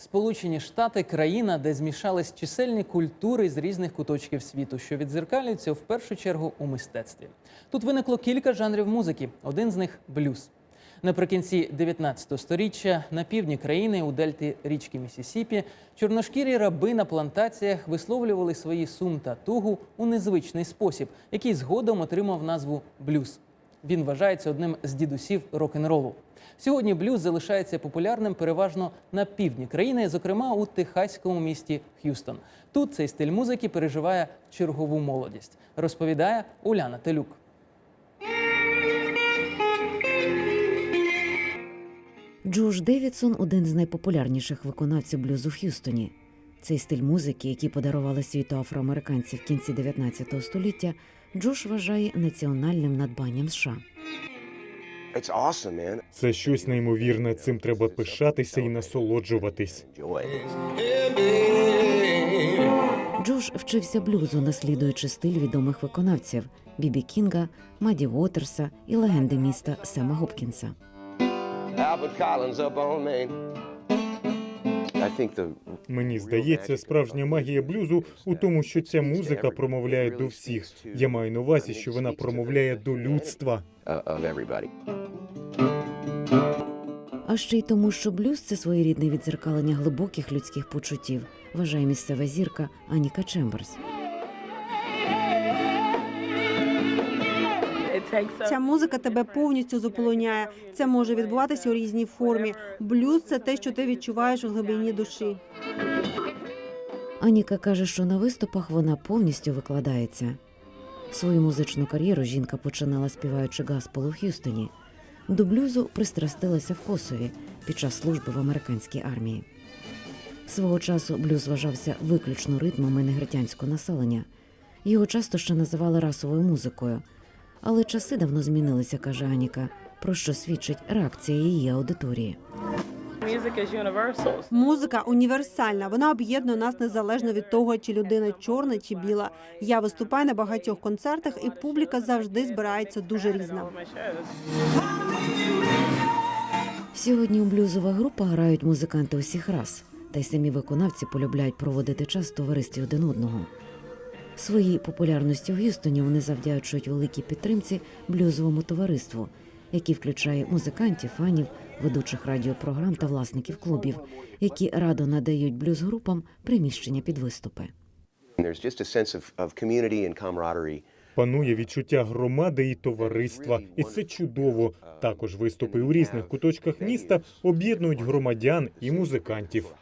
Сполучені Штати країна, де змішались чисельні культури з різних куточків світу, що відзеркалюються в першу чергу у мистецтві. Тут виникло кілька жанрів музики. Один з них блюз. Наприкінці 19 століття на півдні країни у дельті річки Місісіпі чорношкірі раби на плантаціях висловлювали свої сум та тугу у незвичний спосіб, який згодом отримав назву блюз. Він вважається одним з дідусів рок-н-ролу. Сьогодні блюз залишається популярним переважно на півдні країни, зокрема у техаському місті Х'юстон. Тут цей стиль музики переживає чергову молодість, розповідає Уляна Телюк. Джош Девідсон один з найпопулярніших виконавців блюзу в Х'юстоні. Цей стиль музики, який подарували світу афроамериканці в кінці 19 століття, Джош вважає національним надбанням США. It's awesome, man. Це щось неймовірне. Цим треба пишатися і насолоджуватись. Джош вчився блюзу, наслідуючи стиль відомих виконавців Бібі Кінга, Маді Уотерса і легенди міста Сема Гопкінса. Мені здається, справжня магія блюзу у тому, що ця музика промовляє до всіх. Я маю на увазі, що вона промовляє до людства. А ще й тому, що блюз це своєрідне відзеркалення глибоких людських почуттів, вважає місцева зірка Аніка Чемберс. Ця музика тебе повністю заполоняє. Це може відбуватися у різній формі. Блюз це те, що ти відчуваєш у глибині душі. Аніка каже, що на виступах вона повністю викладається. Свою музичну кар'єру жінка починала співаючи гаспел у Х'юстоні. До блюзу пристрастилася в Косові під час служби в американській армії. Свого часу блюз вважався виключно ритмами негритянського населення. Його часто ще називали расовою музикою. Але часи давно змінилися, каже Аніка, про що свідчить реакція її аудиторії. Музика універсальна. Вона об'єднує нас незалежно від того, чи людина чорна чи біла. Я виступаю на багатьох концертах, і публіка завжди збирається дуже різна. Сьогодні у блюзова група грають музиканти усіх рас, та й самі виконавці полюбляють проводити час в товаристві один одного. Своїй популярності в Г'юстоні вони завдячують великій підтримці блюзовому товариству, який включає музикантів, фанів, ведучих радіопрограм та власників клубів, які радо надають блюз-групам приміщення під виступи. Панує відчуття громади і товариства, і це чудово. Також виступи у різних куточках міста об'єднують громадян і музикантів.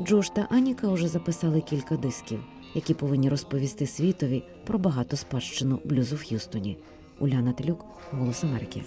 Джош та Аніка вже записали кілька дисків, які повинні розповісти світові про багато спадщину блюзу в Х'юстоні. Уляна Телюк, Голос Америки.